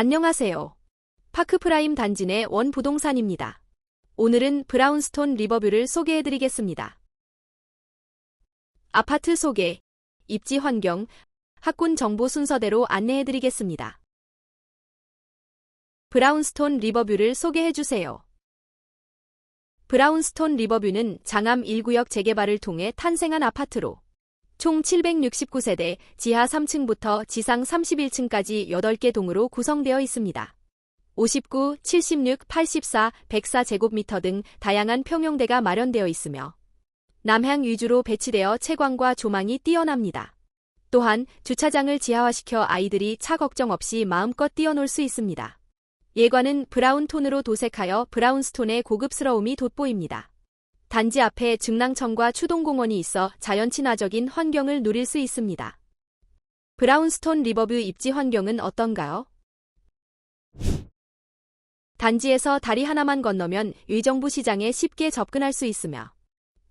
안녕하세요. 파크프라임 단지 내 원부동산입니다. 오늘은 브라운스톤 리버뷰를 소개해드리겠습니다. 아파트 소개, 입지 환경, 학군 정보 순서대로 안내해드리겠습니다. 브라운스톤 리버뷰를 소개해주세요. 브라운스톤 리버뷰는 장암 1구역 재개발을 통해 탄생한 아파트로 총 769세대, 지하 3층부터 지상 31층까지 8개 동으로 구성되어 있습니다. 59, 76, 84, 104제곱미터 등 다양한 평형대가 마련되어 있으며 남향 위주로 배치되어 채광과 조망이 뛰어납니다. 또한 주차장을 지하화시켜 아이들이 차 걱정 없이 마음껏 뛰어놀 수 있습니다. 예관은 브라운 톤으로 도색하여 브라운스톤의 고급스러움이 돋보입니다. 단지 앞에 중랑천과 추동공원이 있어 자연 친화적인 환경을 누릴 수 있습니다. 브라운스톤 리버뷰 입지 환경은 어떤가요? 단지에서 다리 하나만 건너면 의정부 시장에 쉽게 접근할 수 있으며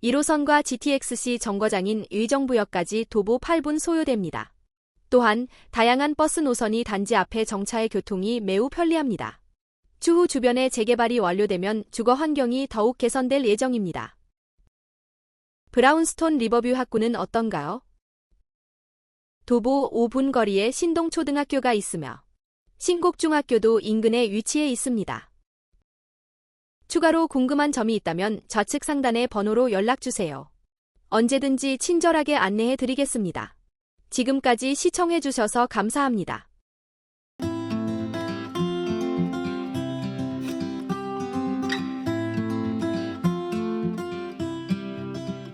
1호선과 GTX-C 정거장인 의정부역까지 도보 8분 소요됩니다. 또한 다양한 버스 노선이 단지 앞에 정차해 교통이 매우 편리합니다. 추후 주변의 재개발이 완료되면 주거 환경이 더욱 개선될 예정입니다. 브라운스톤 리버뷰 학구는 어떤가요? 도보 5분 거리에 신동초등학교가 있으며 신곡중학교도 인근에 위치해 있습니다. 추가로 궁금한 점이 있다면 좌측 상단의 번호로 연락주세요. 언제든지 친절하게 안내해 드리겠습니다. 지금까지 시청해 주셔서 감사합니다.